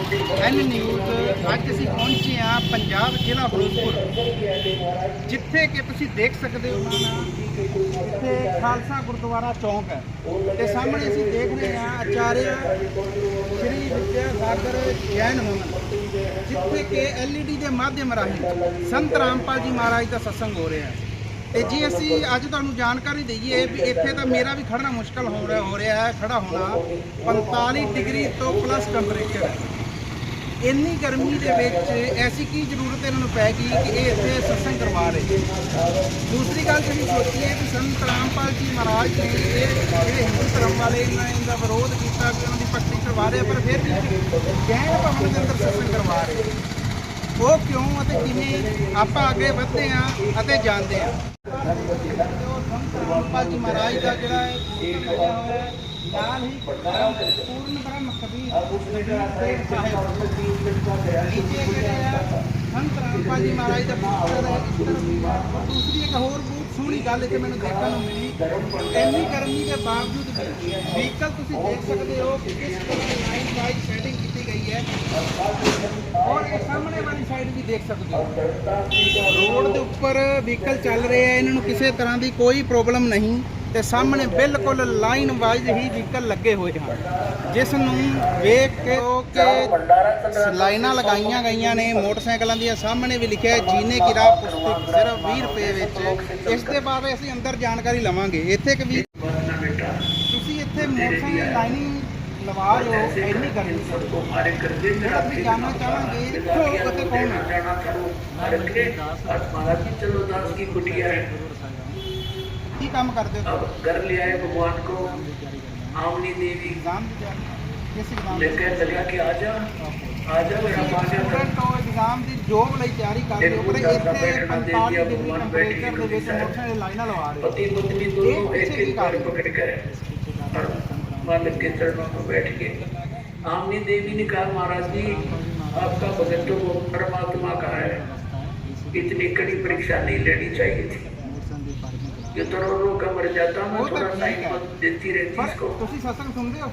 ਐਨ news ਅੱਜ ਅਸੀਂ ਪਹੁੰਚੇ ਹਾਂ ਪੰਜਾਬ ਜ਼ਿਲ੍ਹਾ ਫਿਰੋਜ਼ਪੁਰ, ਜਿੱਥੇ ਕਿ ਤੁਸੀਂ ਦੇਖ ਸਕਦੇ ਹੋ ਇੱਥੇ ਖਾਲਸਾ ਗੁਰਦੁਆਰਾ ਚੌਂਕ ਹੈ। ਤੇ ਸਾਹਮਣੇ ਅਸੀਂ ਦੇਖ ਰਹੇ ਹਾਂ ਆਚਾਰਿਆ ਸ਼੍ਰੀ ਵਿਦਿਆ ਸਾਗਰ ਜੈਨ ਭਵਨ ਜਿੱਥੇ ਕਿ ਐਲਈਡੀ ਦੇ ਮਾਧਿਅਮ ਰਾਹੀਂ ਸੰਤ ਰਾਮਪਾਲ ਜੀ ਮਹਾਰਾਜ ਦਾ ਸਤਸੰਗ ਹੋ ਰਿਹਾ ਹੈ। ਤੇ ਜੀ ਅਸੀਂ ਅੱਜ ਤੁਹਾਨੂੰ ਜਾਣਕਾਰੀ ਦਈਏ ਵੀ ਇੱਥੇ ਤਾਂ ਮੇਰਾ ਵੀ ਖੜਨਾ ਮੁਸ਼ਕਲ ਹੋ ਰਿਹਾ ਹੋ ਰਿਹਾ ਹੈ ਖੜਾ ਹੋਣਾ 45 ਡਿਗਰੀ ਤੋਂ ਪਲੱਸ ਟੈਂਪਰੇਚਰ ਹੈ। ਇੰਨੀ ਗਰਮੀ ਦੇ ਵਿੱਚ ਐਸੀ ਕੀ ਜ਼ਰੂਰਤ ਇਹਨਾਂ ਨੂੰ ਪੈ ਗਈ ਕਿ ਇਹ ਇੱਥੇ ਸਤਸੰਗ ਕਰਵਾ ਰਹੇ? ਦੂਸਰੀ ਗੱਲ ਜਿਹੜੀ ਸੋਚੀਏ ਕਿ ਸੰਤ ਰਾਮਪਾਲ ਜੀ ਮਹਾਰਾਜ ਨੇ ਇਹ ਜਿਹੜੇ ਹਿੰਦੂ ਧਰਮ ਵਾਲੇ ਇਹਨਾਂ ਦਾ ਵਿਰੋਧ ਕੀਤਾ ਕਿ ਉਹਨਾਂ ਦੀ ਭਗਤੀ ਕਰਵਾ ਰਹੇ ਪਰ ਫਿਰ ਵੀ ਜੈਨ ਭਵਨ ਦੇ ਅੰਦਰ ਸਤਸੰਗ ਕਰਵਾ ਰਹੇ ਉਹ ਕਿਉਂ ਅਤੇ ਕਿਵੇਂ ਆਪਾਂ ਅੱਗੇ ਵਧਦੇ ਹਾਂ ਅਤੇ ਜਾਣਦੇ ਹਾਂ? ਰਾਮਪਾਲ ਜੀ ਮਹਾਰਾਜ ਦਾ ਜਿਹੜਾ ਹੈ ਨਾਲ ਹੀ ਪੂਰਨ ਬ੍ਰਹਮ ਕਬੀਰ ਦੇਵ ਸਾਹਿਬ ਨੀਚੇ ਜਿਹੜੇ ਆ ਸੰਤ ਰਾਮਪਾਲ ਜੀ ਮਹਾਰਾਜ ਦਾ ਪੁੱਤਰ ਹੈ ਇਸ ਤਰ੍ਹਾਂ ਵੀ ਹੈ। ਔਰ ਦੂਸਰੀ ਇੱਕ ਹੋਰ ਬਹੁਤ ਸੋਹਣੀ ਗੱਲ ਇੱਥੇ ਮੈਨੂੰ ਦੇਖਣ ਨੂੰ ਮਿਲੀ। ਇੰਨੀ ਗਰਮੀ ਦੇ ਬਾਵਜੂਦ ਵੀ ਵਹੀਕਲ ਤੁਸੀਂ ਦੇਖ ਸਕਦੇ ਹੋ ਕਿ ਕਿਸ ਤਰ੍ਹਾਂ ਲਾਈਨ ਵਾਈਜ਼ ਸੈਟਿੰਗ ਕੀਤੀ ਗਈ ਹੈ। ਔਰ ਇਹ ਸਾਹਮਣੇ ਵਾਲੀ ਸਾਈਡ ਵੀ ਦੇਖ ਸਕਦੇ ਹੋ। ਰੋਡ ਦੇ ਉੱਪਰ ਵਹੀਕਲ ਚੱਲ ਰਹੇ ਆ ਇਹਨਾਂ ਨੂੰ ਕਿਸੇ ਤਰ੍ਹਾਂ ਦੀ ਕੋਈ ਪ੍ਰੋਬਲਮ ਨਹੀਂ। ਤੇ ਸਾਹਮਣੇ ਬਿਲਕੁਲ ਲਾਈਨ ਵਾਈਜ਼ ਹੀ ਵਹੀਕਲ ਲੱਗੇ ਹੋਏ ਹਨ। ਜਿਸ ਨੂੰ ਵੇਖ ਕੇ ਉਹ ਕਿ ਲਾਈਨਾਂ ਲਗਾਈਆਂ ਗਈਆਂ ਨੇ, ਮੋਟਰਸਾਈਕਲਾਂ ਦੀਆਂ। ਸਾਹਮਣੇ ਵੀ ਲਿਖਿਆ ਜੀਨੇ ਕੀ ਰਾਹ ਪੁਸਤਕ, ਸਿਰਫ 20 ਰੁਪਏ ਵਿੱਚ। ਇਸ ਦੇ ਬਾਰੇ ਅਸੀਂ ਅੰਦਰ ਜਾਣਕਾਰੀ ਲਵਾਂਗੇ। ਇੱਥੇ ਕਿ ਵੀ ਤੁਸੀਂ ਇੱਥੇ ਮੋਟਰਸਾਈਕਲ ਲਾਈਨਿੰਗ ਲਵਾ ਰਹੇ ਹੋ, ਇੰਨੀ ਕਰੀ ਤੁਹਾਡੇ ਕਰਦੇ ਜਿਹੜਾ ਵੀ ਜਾਣਾ ਚਾਹਾਂਗੇ, ਇੱਥੋਂ ਕਿਤੇ ਕੌਣ ਹੈ? 10 12 ਕੀ ਚਲੋ 10 ਕੀ ਕੁਟਿਆ ਹੈ। ਕੰਮ ਕਰਦੇ ਹੋ अब घर ले आए भगवान को आमनी देवी एग्जाम ਦੀ ਤਿਆਰੀ ਕਿਸ ਐਗਜ਼ਾਮ ਦੀ लेकर लगा के आजा आजा मेरा बाजा ਸਟੂਡੈਂਟ ਹੋ ਐਗਜ਼ਾਮ ਦੀ ਜੋਬ ਲਈ ਤਿਆਰੀ ਕਰ ਰਹੇ ਹੋ ਪਰ ਇੱਥੇ 45 ਡਿਗਰੀ ਟੈਂਪਰੇਚਰ ਦੇ ਵਿੱਚ ਮੋਟਰਸਾਈਕਲ ਲਾਈਨਾਂ ਲਵਾ ਰਹੇ ਹੋ पति पत्नी दोनों एक एक बार पकड़ कर और मालिक के चरणों में बैठ के आमनी देवी ने कहा महाराज जी आपका भगत तो वो परमात्मा का है इतनी कड़ी परीक्षा नहीं लेनी चाहिए थी ये तो रो रो कर मर जाता मैं वो तो थोड़ा ठीक टाइम है। देती रहती ਪਰ इसको ਤੁਸੀਂ ਸਤਸੰਗ ਸੁਣਦੇ ਹੋ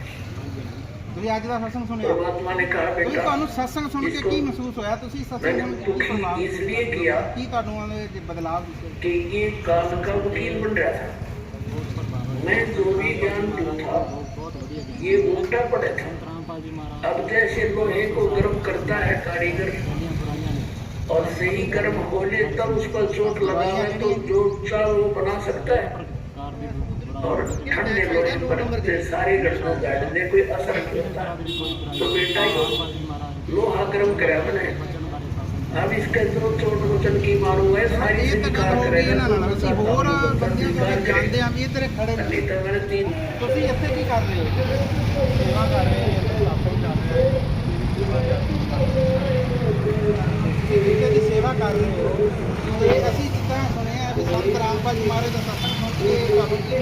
ਤੁਸੀਂ ਅੱਜ ਦਾ ਸਤਸੰਗ ਸੁਣਿਆ परमात्मा ने कहा ਤੁਸੀਂ बेटा ਤੁਹਾਨੂੰ ਸਤਸੰਗ ਸੁਣ ਕੇ ਕੀ ਮਹਿਸੂਸ ਹੋਇਆ ਤੁਸੀਂ ਸਤਸੰਗ मैंने ਸੁਣ ਕੇ ਕੀ ਪ੍ਰਭਾਵ दुखी इसलिए किया ਕੀ ਤੁਹਾਨੂੰ ਉਹਦੇ ਚ ਬਦਲਾਅ ਦਿਸੇ कि ये काल का वकील बन रहा था मैं जो भी ज्ञान दू था ये उल्टा पड़े था अब जैसे लोहे को गर्म करता है कारीगर और सही गर्म होले तब उस पर चोट लगावे तो जो चाह वो बना सकता है और ठंडे लोहे पर से सारी घटना गाड़ने कोई असर नहीं होता तो बेटा ये लोहा गर्म करे बने अब इसके जो चोट वचन की मारूंगा सारी ਇਹ ਤਾਂ ਗੱਲ स्वीकार ਹੋ ਗਈ करेगा ਇਹਨਾਂ ਨਾਲ ਅਸੀਂ ਹੋਰ ਬੰਦਿਆਂ ਤੋਂ ਵੀ ਜਾਣਦੇ ਆ ਵੀ ਇਹ ਤੇਰੇ ਖੜੇ ਨੇ नहीं तो मैंने तीन ਤੁਸੀਂ ਇੱਥੇ ਕੀ ਕਰ ਰਹੇ ਹੋ ਸੇਵਾ ਕਰ ਰਹੇ ਹੋ ਆਪੇ ਕਰ ਰਹੇ ਹੋ ਠੀਕ ਦੀ ਸੇਵਾ ਕਰ ਰਹੇ ਹੋ ਤੇ ਅਸੀਂ ਜਿੱਦਾਂ ਸੁਣਿਆ ਵੀ ਸੰਤ ਰਾਮਪਾਲ ਜੀ ਮਹਾਰਾਜ ਦਾ ਸਤਸੰਗ ਸੁਣ ਕੇ ਤੁਹਾਨੂੰ ਕੀ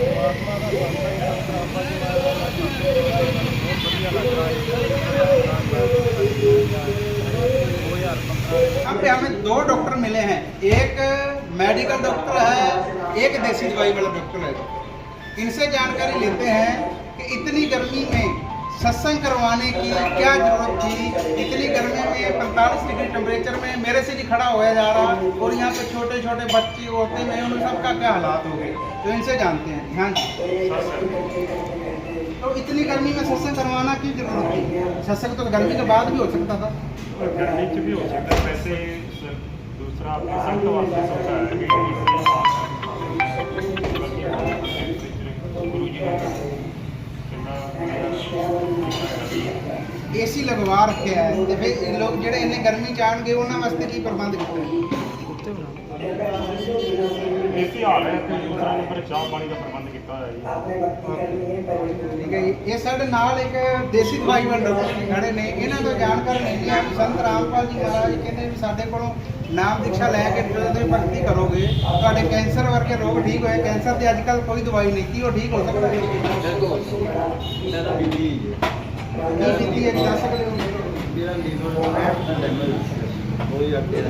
ਪਰਮਾਤਮਾ ਦਾ ਸਤਸੰਗ ਸੰਤ ਰਾਮਪਾਲ ਜੀ ਮਹਾਰਾਜ ਦਾ ਸਤਸੰਗ ਬਹੁਤ ਵਧੀਆ ਲੱਗ ਰਿਹਾ है अब पे हमें दो डॉक्टर मिले हैं एक मेडिकल डॉक्टर है एक देसी दवाई वाला डॉक्टर है इनसे जानकारी लेते हैं कि इतनी गर्मी में सत्संग करवाने की क्या ज़रूरत थी? इतनी गर्मी में 45 डिग्री टेम्परेचर में मेरे से भी खड़ा होया जा रहा और यहाँ पे छोटे छोटे बच्चे, औरतें, में उन सबका क्या हालात हो गए? तो इनसे जानते हैं। हाँ जी। तो इतनी गर्मी में सत्संग करवाना की ज़रूरत थी? सत्संग तो गर्मी के बाद भी हो सकता था। गर्मी च भी हो सकता है। वैसे सर, दूसरा है कि गुरु जी ਏਸੀ ਲਗਵਾ ਰੱਖਿਆ ਹੈ ਤੇ ਫਿਰ ਇਹ ਲੋਕ ਜਿਹੜੇ ਇੰਨੇ ਗਰਮੀ ਚ ਆਣਗੇ ਉਹਨਾਂ ਵਾਸਤੇ ਕੀ ਪ੍ਰਬੰਧ ਕੀਤਾ ਹੈ ਏਸੀ ਹਾਲ ਹੈ ਤੇ ਦੂਸਰਾ ਨੰਬਰ ਚਾਹ ਪਾਣੀ ਦਾ ਪ੍ਰਬੰਧ ਕੀਤਾ ਹੋਇਆ ਜੀ। ਠੀਕ ਹੈ ਜੀ। ਇਹ ਸਾਡੇ ਨਾਲ ਇੱਕ ਦੇਸੀ ਦਵਾਈ ਵਾਲੇ ਡਾਕਟਰ ਵੀ ਖੜੇ ਨੇ। ਇਹਨਾਂ ਤੋਂ ਜਾਣਕਾਰੀ ਲੈਣੀ ਵੀ ਸੰਤ ਰਾਮਪਾਲ ਜੀ ਮਹਾਰਾਜ ਕਹਿੰਦੇ ਵੀ ਸਾਡੇ ਕੋਲੋਂ ਨਾਮ ਦੀਕਸ਼ਾ ਲੈ ਕੇ ਜਦੋਂ ਤੁਸੀਂ ਭਗਤੀ ਕਰੋਗੇ। ਤੁਹਾਡੇ ਕੈਂਸਰ ਵਰਗੇ ਰੋਗ ਠੀਕ ਹੋਏ। ਕੈਂਸਰ ਦੀ ਅੱਜ ਕੱਲ ਕੋਈ ਦਵਾਈ ਨਹੀਂ। ਕੀ ਉਹ ਠੀਕ ਹੋ ਸਕਦਾ ਹੈ? ਕੀ ਕੀਤੀ ਹੈ? ਦੱਸ ਸਕਦੇ ਹੋ? ਮੇਰਾ ਲੀਵਰ ਡੈਮੇਜ ਹੋਈ ਅੱਗੇ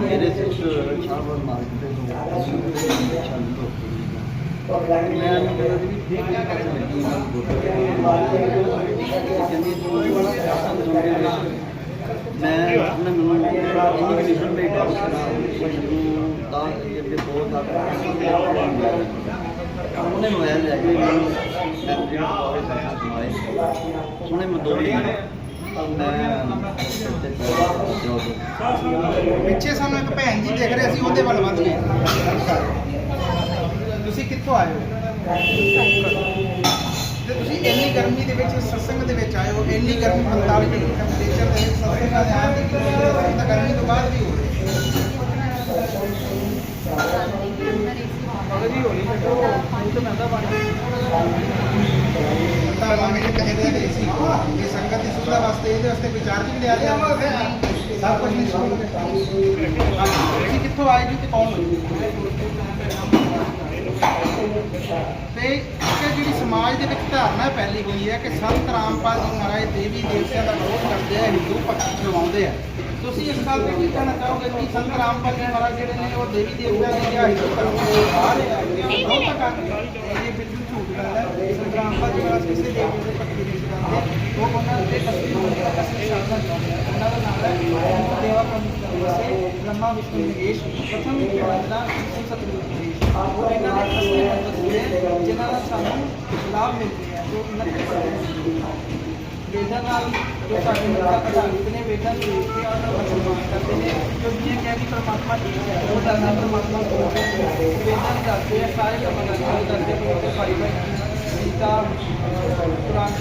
ਮੇਰੇ ਸਿਰ ਸ਼ਾਮਰ ਮਾਰਕੀਟ ਤੋਂ ਚਾਲੂ ਹੋ ਗਈ ਮੈਂ ਉਹਨੇ ਮੈਨੂੰ ਇੰਨੀ ਕੰਡੀਸ਼ਨ ਤੇ ਡਾਕਟਰ ਮੈਨੂੰ ਤਾਂ ਇਹ ਬਹੁਤ ਆ ਉਹਨੇ ਮੋਬਾਈਲ ਲੈ ਕੇ ਮੈਨੂੰ ਐਕਸੀਡੈਂਟ ਹੋਵੇ ਤਾਂ ਸੁਣਾਏ ਉਹਨੇ ਮੈਂ ਪਿੱਛੇ ਸਾਨੂੰ ਇੱਕ ਭੈਣ ਜੀ ਦੇਖ ਰਹੇ ਸੀ, ਉਹਦੇ ਵੱਲ ਵੱਧ ਗਏ। ਤੁਸੀਂ ਕਿੱਥੋਂ ਆਏ ਹੋ? ਤੇ ਤੁਸੀਂ ਇੰਨੀ ਗਰਮੀ ਦੇ ਵਿੱਚ ਸਤਸੰਗ ਦੇ ਵਿੱਚ ਆਏ ਹੋ ਇੰਨੀ ਗਰਮੀ 45 ਡਿਗਰੀ ਟੈਂਪਰੇਚਰ ਦੇ ਵਿੱਚ ਸਤਸੰਗ ਦਾ ਆਇਆ ਤੇ ਤਾਂ ਗਰਮੀ ਤੋਂ ਬਾਅਦ ਵੀ ਹੋ ਰਹੀ? ਤਾਂ ਮੰਗੇ ਕਹਿੰਦੇ ਨੇ ਸੀ ਇਹ ਸੰਗਤ ਦੀ ਸੁਵਿਧਾ ਵਾਸਤੇ ਇਹਦੇ ਵਾਸਤੇ ਕੋਈ ਚਾਰਜ ਵੀ ਲਿਆ ਜਾਂਦਾ ਸਭ ਕੁਝ ਨਹੀਂ ਸੁਣਦੇ ਤੁਸੀਂ ਕਿੱਥੋਂ ਆਏ ਜੀ ਤੇ ਕੌਣ ਹੋ ਤੇ ਇਹ ਜਿਹੜੀ ਸਮਾਜ ਦੇ ਵਿੱਚ ਧਾਰਨਾ ਫੈਲੀ ਹੋਈ ਹੈ ਕਿ ਸੰਤ ਰਾਮਪਾਲ ਜੀ ਮਹਾਰਾਜ ਦੇਵੀ ਦੇਵਤਿਆਂ ਦਾ ਵਿਰੋਧ ਕਰਦੇ ਆ, ਹਿੰਦੂ ਭਗਤੀ ਕਰਵਾਉਂਦੇ ਆ। ਤੁਸੀਂ ਇਸ ਗੱਲ ਤੇ ਕੀ ਕਹਿਣਾ ਚਾਹੋਗੇ ਕਿ ਸੰਤ ਰਾਮਪਾਲ ਜੀ ਮਹਾਰਾਜ ਜਿਹੜੇ ਨੇ ਉਹ ਦੇਵੀ ਦੇਵਤਿਆਂ ਦੀ ਜਾਂ ਹਿੰਦੂ ਧਰਮ ਦੇ ਬਾਹਰ ਆ ਵਿਰੋਧ ਤਾਂ ਕਰਦੇ ਇਹ ਬਿਲਕੁਲ ਝੂਠ ਗੱਲ ਹੈ। ਸੰਤ ਰਾਮਪਾਲ ਜੀ ਮਹਾਰਾਜ ਕਿਸੇ ਦੇਵੀ ਦੇ ਭਗਤੀ ਨਹੀਂ ਕਰਦੇ। ਉਹ ਉਹਨਾਂ ਦੇ ਕਸਬੀ ਉਹਨਾਂ ਦਾ ਨਾਮ ਹੈ ਸੇ ਬ੍ਰਹਮਾ ਵਿਸ਼ਨੂੰ ਮਹੇਸ਼ ਪ੍ਰਥਮ ਜਿਹੜਾ ਸਤਿਗੁਰੂ ਮਹੇਸ਼ ਉਹ ਇਹਨਾਂ ਦੇ ਕਸਬੀ ਮੰਦਰ ਦੇ ਜਿਨ੍ਹਾਂ ਦਾ ਸਾਨੂੰ ਲਾਭ ਮਿਲ ਰਿਹਾ ਜੋ ਉਹਨਾਂ ਵੇਦਾਂ ਨਾਲ ਜੋ ਸਾਡੇ ਮੱਥਾ ਪ੍ਰਭਾਵਿਤ ਨੇ ਵੇਦਾਂ ਨੂੰ ਦੇਖ ਕੇ ਉਹਨਾਂ ਦਾ ਸਨਮਾਨ ਕਰਦੇ ਨੇ ਜੋ ਜਿਵੇਂ ਕਿਹਾ ਕਿ ਪਰਮਾਤਮਾ ਠੀਕ ਹੈ ਉਹ ਦਾਦਾ ਪਰਮਾਤਮਾ ਕੋਲ ਹੈ ਵੇਦਾਂ ਨੂੰ ਦੱਸਦੇ ਆ ਸਾਰੇ ਧਰਮਾਂ ਦਾ ਗੱਲ ਕਰਦੇ ਆ ਕਿ ਭਾਈ ਭਾਈ ਗੀਤਾ ਕੁਰਾਨ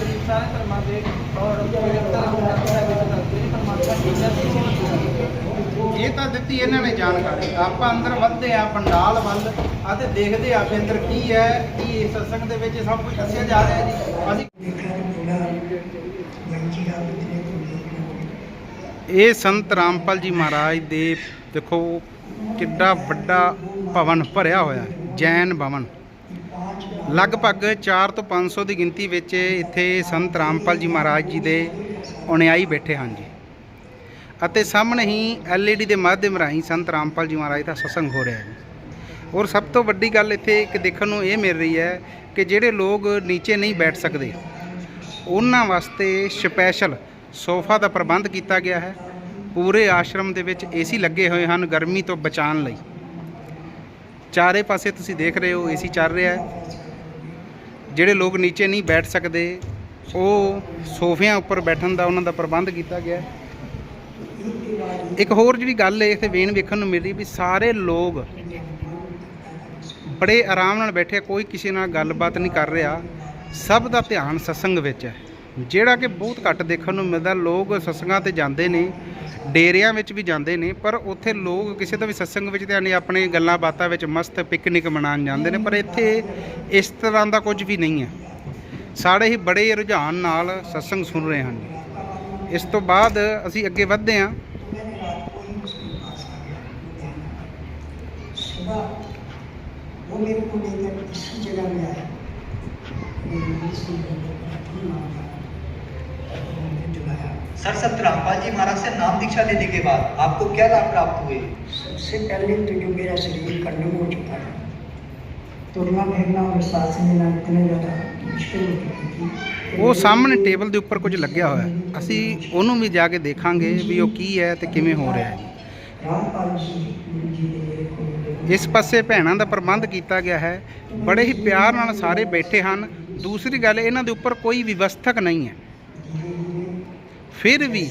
ਇਹ ਤਾਂ ਦਿੱਤੀ ਇਹਨਾਂ ਨੇ ਜਾਣਕਾਰੀ। ਆਪਾਂ ਅੰਦਰ ਵੱਧਦੇ ਆ ਪੰਡਾਲ ਵੱਲ ਅਤੇ ਦੇਖਦੇ ਆ ਵੀ ਅੰਦਰ ਕੀ ਹੈ, ਕੀ ਇਸ ਸਤਸੰਗ ਦੇ ਵਿੱਚ ਸਭ ਕੁਝ ਦੱਸਿਆ ਜਾ ਰਿਹਾ ਜੀ। ਅਸੀਂ ਇਹ ਸੰਤ ਰਾਮਪਾਲ ਜੀ ਮਹਾਰਾਜ ਦੇ, ਦੇਖੋ, ਕਿੱਡਾ ਵੱਡਾ ਭਵਨ ਭਰਿਆ ਹੋਇਆ ਜੈਨ ਭਵਨ। ਲਗਭਗ 4 ਤੋਂ 500 ਦੀ ਗਿਣਤੀ ਵਿੱਚ ਇੱਥੇ ਸੰਤ ਰਾਮਪਾਲ ਜੀ ਮਹਾਰਾਜ ਜੀ ਦੇ ਉਣਿਆਈ ਬੈਠੇ ਹਨ ਜੀ। ਅਤੇ ਸਾਹਮਣੇ ਹੀ ਐਲਈਡੀ ਦੇ ਮਾਧਿਅਮ ਰਾਹੀਂ ਸੰਤ ਰਾਮਪਾਲ ਜੀ ਮਹਾਰਾਜ ਦਾ ਸਤਸੰਗ ਹੋ ਰਿਹਾ ਹੈ। ਔਰ ਸਭ ਤੋਂ ਵੱਡੀ ਗੱਲ ਇੱਥੇ ਇੱਕ ਦੇਖਣ ਨੂੰ ਇਹ ਮਿਲ ਰਹੀ ਹੈ ਕਿ ਜਿਹੜੇ ਲੋਕ ਨੀਚੇ ਨਹੀਂ ਬੈਠ ਸਕਦੇ, ਉਹਨਾਂ ਵਾਸਤੇ ਸਪੈਸ਼ਲ ਸੋਫਾ ਦਾ ਪ੍ਰਬੰਧ ਕੀਤਾ ਗਿਆ ਹੈ। ਪੂਰੇ ਆਸ਼ਰਮ ਦੇ ਵਿੱਚ ਏਸੀ ਲੱਗੇ ਹੋਏ ਹਨ ਗਰਮੀ ਤੋਂ ਬਚਾਉਣ ਲਈ। ਚਾਰੇ ਪਾਸੇ ਤੁਸੀਂ ਦੇਖ ਰਹੇ ਹੋ ਏਸੀ ਚੱਲ ਰਿਹਾ ਹੈ। ਜਿਹੜੇ ਲੋਕ ਨੀਚੇ ਨਹੀਂ ਬੈਠ ਸਕਦੇ, ਉਹ ਸੋਫਿਆਂ ਉੱਪਰ ਬੈਠਣ ਦਾ ਉਹਨਾਂ ਦਾ ਪ੍ਰਬੰਧ ਕੀਤਾ ਗਿਆ ਹੈ। ਇੱਕ ਹੋਰ ਜਿਹੜੀ ਗੱਲ ਹੈ ਇੱਥੇ ਵੇਨ ਵੇਖਣ ਨੂੰ ਮਿਲੀ ਵੀ ਸਾਰੇ ਲੋਕ ਬੜੇ ਆਰਾਮ ਨਾਲ ਬੈਠੇ ਆ, ਕੋਈ ਕਿਸੇ ਨਾਲ ਗੱਲਬਾਤ ਨਹੀਂ ਕਰ ਰਿਹਾ। ਸਭ ਦਾ ਧਿਆਨ ਸਤਸੰਗ ਵਿੱਚ ਹੈ। ਜਿਹੜਾ ਕਿ ਬਹੁਤ ਘੱਟ ਦੇਖਣ ਨੂੰ ਮਿਲਦਾ ਲੋਕ ਸਤਸੰਗਾਂ ਤੇ ਜਾਂਦੇ ਨੇ ਡੇਰਿਆਂ ਵਿੱਚ ਵੀ ਜਾਂਦੇ ਨੇ ਪਰ ਉੱਥੇ ਲੋਕ ਕਿਸੇ ਦਾ ਵੀ ਸਤਸੰਗ ਵਿੱਚ ਧਿਆਨ ਨਹੀਂ ਆਪਣੇ ਗੱਲਾਂ ਬਾਤਾਂ ਵਿੱਚ ਮਸਤ ਪਿਕਨਿਕ ਮਨਾਉਣ ਜਾਂਦੇ ਨੇ ਪਰ ਇੱਥੇ ਇਸ ਤਰ੍ਹਾਂ ਦਾ ਕੁਝ ਵੀ ਨਹੀਂ ਹੈ। ਸਾਰੇ ਹੀ ਬੜੇ ਰੁਝਾਨ ਨਾਲ ਸਤਸੰਗ ਸੁਣ ਰਹੇ ਹਨ। ਇਸ ਤੋਂ ਬਾਅਦ ਅਸੀਂ ਅੱਗੇ ਵਧਦੇ ਹਾਂ। वो मेरे को लेकर किसी जगह में आया दिलाया सर सत रामपाल जी महाराज से नाम दीक्षा लेने के बाद आपको क्या लाभ प्राप्त हुए सबसे पहले तो जो मेरा शरीर कठिन हो चुका था तुरना फेरना और सांस लेना इतना ज़्यादा मुश्किल हो चुकी थी ਉਹ ਸਾਹਮਣੇ ਟੇਬਲ ਦੇ ਉੱਪਰ ਕੁਝ ਲੱਗਿਆ ਹੋਇਆ ਹੈ। ਅਸੀਂ ਉਹਨੂੰ ਵੀ ਜਾ ਕੇ ਦੇਖਾਂਗੇ ਵੀ ਉਹ ਕੀ ਹੈ ਤੇ ਕਿਵੇਂ ਹੋ ਰਿਹਾ ਹੈ रामपाल जी गुरु जी ने मेरे को ਇਸ ਪਾਸੇ ਭੈਣਾਂ ਦਾ ਪ੍ਰਬੰਧ ਕੀਤਾ ਗਿਆ ਹੈ। ਬੜੇ ਹੀ ਪਿਆਰ ਨਾਲ ਸਾਰੇ ਬੈਠੇ ਹਨ। ਦੂਸਰੀ ਗੱਲ, ਇਹਨਾਂ ਦੇ ਉੱਪਰ ਕੋਈ ਵਿਵਸਥਕ ਨਹੀਂ ਹੈ। ਫਿਰ ਵੀ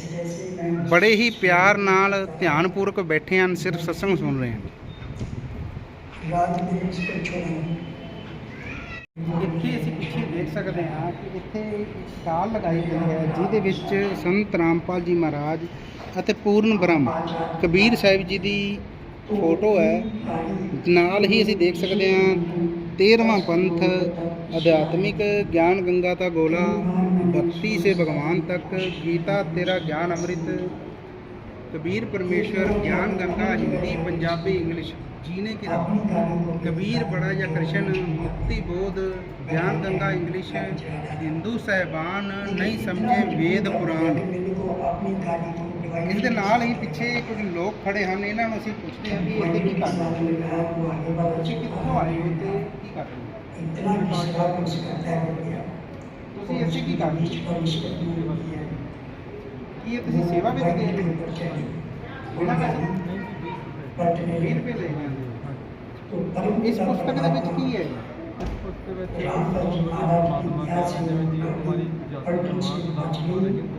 ਬੜੇ ਹੀ ਪਿਆਰ ਨਾਲ ਧਿਆਨਪੂਰਵਕ ਬੈਠੇ ਹਨ, ਸਿਰਫ ਸਤਸੰਗ ਸੁਣ ਰਹੇ ਹਨ। ਇੱਥੇ ਅਸੀਂ ਪਿੱਛੇ ਦੇਖ ਸਕਦੇ ਹਾਂ ਕਿ ਇੱਥੇ ਸਟਾਲ ਲਗਾਈ ਗਈ ਹੈ, ਜਿਹਦੇ ਵਿੱਚ ਸੰਤ ਰਾਮਪਾਲ ਜੀ ਮਹਾਰਾਜ ਅਤੇ ਪੂਰਨ ਬ੍ਰਹਮ ਕਬੀਰ ਸਾਹਿਬ ਜੀ ਦੀ ਫੋਟੋ ਹੈ। ਨਾਲ ਹੀ ਅਸੀਂ ਦੇਖ ਸਕਦੇ ਹਾਂ 13ਵਾਂ ਪੰਥ, ਅਧਿਆਤਮਿਕ ਗਿਆਨ ਗੰਗਾ ਦਾ ਗੋਲਾ, ਭਗਤੀ ਸੇ ਭਗਵਾਨ ਤੱਕ, ਗੀਤਾ ਤੇਰਾ ਗਿਆਨ ਅੰਮ੍ਰਿਤ, ਕਬੀਰ ਪਰਮੇਸ਼ਰ ਗਿਆਨ ਗੰਗਾ ਹਿੰਦੀ, ਪੰਜਾਬੀ ਇੰਗਲਿਸ਼, ਜੀਨੇ ਕੀ ਰਾਹ ਕਬੀਰ ਬੜਾ ਜਾਂ ਕ੍ਰਿਸ਼ਨ, ਮੁਕਤੀ ਬੋਧ, ਗਿਆਨ ਗੰਗਾ ਇੰਗਲਿਸ਼, ਹਿੰਦੂ ਸਹਿਬਾਨ, ਨਹੀਂ ਸਮਝੇ ਵੇਦ ਪੁਰਾਣ। ਇਸ ਦੇ ਨਾਲ ਹੀ ਪਿੱਛੇ ਕੁਝ ਲੋਕ ਖੜੇ ਹਨ ਇਹਨਾਂ ਨੂੰ ਅਸੀਂ ਪੁੱਛਦੇ ਹਾਂ ਵੀ ਇੱਥੇ ਕੀ ਕਰ ਰਹੇ ਤੁਸੀਂ ਕਿੱਥੋਂ ਕੀ ਕਰ ਰਹੇ ਹੋ? ਕੀ ਇਹ ਤੁਸੀਂ ਸੇਵਾ ਵਿੱਚ ਗਏ ਹੋ ਬਿਨਾਂ ਪੈਸੇ? ਵੀਹ ਰੁਪਏ ਲੈ ਗਏ ਇਸ ਪੁਸਤਕ ਦੇ ਵਿੱਚ ਕੀ ਹੈ? ਇਸ ਪੁਸਤਕ ਵਿੱਚ ਪਰਮਾਤਮਾ ਦੇ ਵਿੱਚ ਹਮਾਰੀ ਇਜਾਜ਼ਤ ਹੈ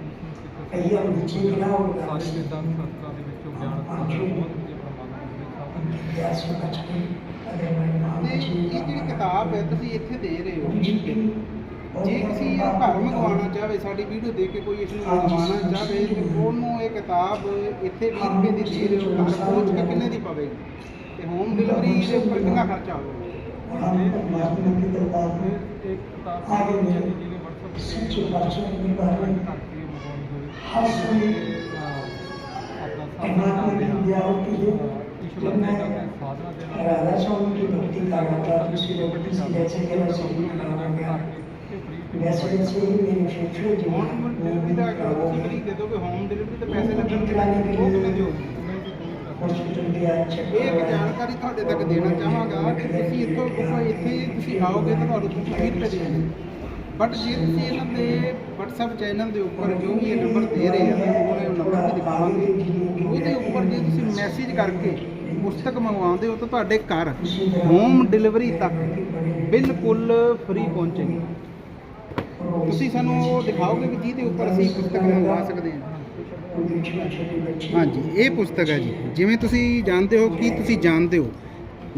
ਕਈ ਉਹ ਵਿੱਚੇ ਕਿਹੜਾ ਹੋ ਗਿਆ। ਸਾਰੇ ਵਿਦਾਂ ਸੰਤਾਂ ਦੇ ਵਿੱਚੋਂ ਗਿਆਨ ਪ੍ਰਾਪਤ ਬਹੁਤ ਵਧੀਆ ਪ੍ਰਮਾਤਮਾ ਦੇ ਸਾਹਮਣੇ ਯਾਸ ਬਚ ਕੇ ਅਗਰ ਮੈਂ ਨਾਮ ਇਹ ਜਿਹੜੀ ਕਿਤਾਬ ਹੈ ਤੁਸੀਂ ਇੱਥੇ ਦੇ ਰਹੇ ਹੋ। ਜੇ ਕਿਸੇ ਘਰ ਮੰਗਵਾਉਣਾ ਚਾਹਵੇ ਸਾਡੀ ਵੀਡੀਓ ਦੇਖ ਕੇ ਕੋਈ ਇਸ ਨੂੰ ਮੰਗਵਾਉਣਾ ਚਾਹਵੇ ਤੇ ਉਹਨੂੰ ਇਹ ਕਿਤਾਬ ਇੱਥੇ 20 ਰੁਪਏ ਦੀ ਦੇ ਰਹੇ ਹੋ। ਘਰ ਕੇ ਕਿੰਨੇ ਦੀ ਪਵੇ? ਤੇ ਹੋਮ ਡਿਲੀਵਰੀ ਦੇ ਉੱਪਰ ਕਿੰਨਾ ਖਰਚਾ ਆਊਗਾ? ਇਹ ਕਿਤਾਬ ਆਗੇ ਜਿਹਨੇ दरबार में आगे में सच्चे पातशाह के बारे में हर समय परमात्मा की विद्याओं के लिए जब मैं राधा स्वामी की भक्ति कर रहा था दूसरी भक्ति से जैसे कि मैं शरीर खड़ा हो गया वैसे वैसे ही मेरे फेफड़े जो ਹੋਮ हैं, वो ਡਿਲੀਵਰੀ भी ਦਾ खराब हो ਤੁਸੀਂ गए। ਫ੍ਰੀ ਦੇ ਦੋਗੇ ਹੋਮ ਡਿਲੀਵਰੀ ਤੇ ਪੈਸੇ ਲੱਗਣਗੇ ਉਹ ਕਿਵੇਂ ਦਿਓਗੇ हॉस्पिटल भी आए चेक ਇਹ ਇੱਕ करवाए। ਜਾਣਕਾਰੀ ਤੁਹਾਡੇ ਤੱਕ ਦੇਣਾ ਚਾਹਾਂਗਾ ਕਿ ਤੁਸੀਂ ਇੱਥੋਂ ਉੱਪਰ ਇੱਥੇ ਤੁਸੀਂ ਆਓਗੇ ਤਾਂ ਤੁਹਾਨੂੰ ਕੁਝ 20 ਰੁਪਏ ਦੇਣਗੇ ਬਟ ਜੇ ਤੁਸੀਂ ਇਹਨਾਂ ਦੇ WhatsApp ਚੈਨਲ ਦੇ ਉੱਪਰ ਜੋ ਵੀ ਇਹ ਨੰਬਰ ਦੇ ਰਹੇ ਆ ਉਹ ਨੰਬਰ ਵੀ ਦਿਖਾਵਾਂਗੇ। ਉਹਦੇ ਉੱਪਰ ਜੇ ਤੁਸੀਂ ਮੈਸੇਜ ਕਰਕੇ ਪੁਸਤਕ ਮੰਗਵਾਉਂਦੇ ਹੋ ਤਾਂ ਤੁਹਾਡੇ ਘਰ ਹੋਮ ਡਿਲੀਵਰੀ ਤੱਕ ਬਿਲਕੁਲ ਫ੍ਰੀ ਪਹੁੰਚੇਗੀ। ਤੁਸੀਂ ਸਾਨੂੰ ਉਹ ਦਿਖਾਓਗੇ ਕਿ ਜਿਹਦੇ ਉੱਪਰ ਅਸੀਂ ਪੁਸਤਕ ਮੰਗਵਾ ਸਕਦੇ ਹਾਂ। ਹਾਂਜੀ, ਇਹ ਪੁਸਤਕ ਹੈ ਜੀ। ਜਿਵੇਂ ਤੁਸੀਂ ਜਾਣਦੇ ਹੋ ਕਿ ਤੁਸੀਂ ਜਾਣਦੇ ਹੋ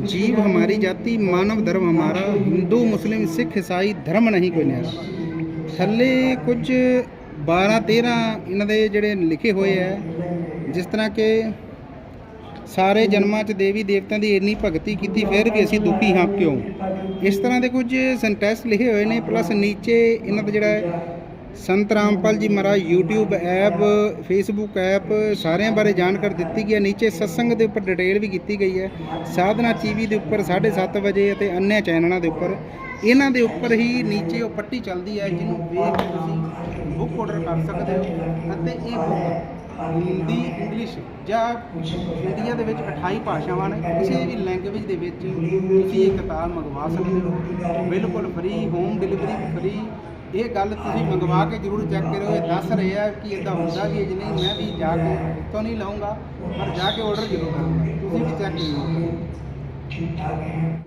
जीव हमारी जाति मानव धर्म हमारा हिंदू मुस्लिम सिख ईसाई धर्म नहीं कोई न्यारा ਥੱਲੇ ਕੁਝ 12 13 ਇਹਨਾਂ ਦੇ ਜਿਹੜੇ ਲਿਖੇ ਹੋਏ ਹੈ ਜਿਸ ਤਰ੍ਹਾਂ ਕਿ ਸਾਰੇ ਜਨਮਾਂ 'ਚ ਦੇਵੀ ਦੇਵਤਿਆਂ ਦੀ ਇੰਨੀ ਭਗਤੀ ਕੀਤੀ ਫਿਰ ਵੀ ਅਸੀਂ ਦੁਖੀ ਹਾਂ ਕਿਉਂ ਇਸ ਤਰ੍ਹਾਂ ਦੇ ਕੁਝ ਸੈਂਟੈਂਸ ਲਿਖੇ ਹੋਏ ਨੇ ਪਲੱਸ ਨੀਚੇ ਇਹਨਾਂ ਦਾ ਜਿਹੜਾ ਹੈ Sant Rampal ji Maharaj, YouTube app, Facebook app, ਸਾਰਿਆਂ ਬਾਰੇ ਜਾਣਕਾਰੀ ਦਿੱਤੀ ਗਈ ਹੈ। ਨੀਚੇ ਸਤਸੰਗ ਦੇ ਉੱਪਰ ਡਿਟੇਲ ਵੀ ਕੀਤੀ ਗਈ ਹੈ। ਸਾਧਨਾ ਟੀਵੀ ਦੇ ਉੱਪਰ 7:30 ਵਜੇ ਅਤੇ ਅੰਨ੍യ ਚੈਨਲਾਂ ਦੇ ਉੱਪਰ। ਇਹਨਾਂ ਦੇ ਉੱਪਰ ਹੀ ਨੀਚੇ ਉਹ ਪੱਟੀ ਚੱਲਦੀ ਹੈ, ਜਿਹਨੂੰ ਵੇਖ ਕੇ ਤੁਸੀਂ ਬੁੱਕ ਆਰਡਰ ਕਰ ਸਕਦੇ ਹੋ। ਅਤੇ ਇਹ ਬੁੱਕ ਹਿੰਦੀ ਇੰਗਲਿਸ਼ ਜਾਂ ਇੰਡੀਆ ਦੇ ਵਿੱਚ 28 ਭਾਸ਼ਾਵਾਂ ਨੇ। ਕਿਸੇ ਵੀ ਲੈਂਗੁਏਜ ਦੇ ਵਿੱਚ ਤੁਸੀਂ ਇਹ ਕਿਤਾਬ ਮੰਗਵਾ ਸਕਦੇ ਹੋ। ਬਿਲਕੁਲ ਫ੍ਰੀ ਹੋਮ ਡਿਲੀਵਰੀ ਫ੍ਰੀ ਇਹ ਗੱਲ ਤੁਸੀਂ ਮੰਗਵਾ ਕੇ ਜ਼ਰੂਰ ਚੈੱਕ ਕਰਿਓ, ਇਹ ਦੱਸ ਰਿਹਾ ਕਿ ਇਦਾਂ ਹੁੰਦਾ ਵੀ ਜੇ ਨਹੀਂ, ਮੈਂ ਵੀ ਜਾ ਕੇ ਤੋਂ ਨਹੀਂ ਲਾਉਂਗਾ ਪਰ ਜਾ ਕੇ ਆਰਡਰ ਜ਼ਰੂਰ ਕਰੂੰਗਾ। ਤੁਸੀਂ ਵੀ ਚੈੱਕ ਕਰੋ ਠੀਕ ਠਾਕ ਹੈ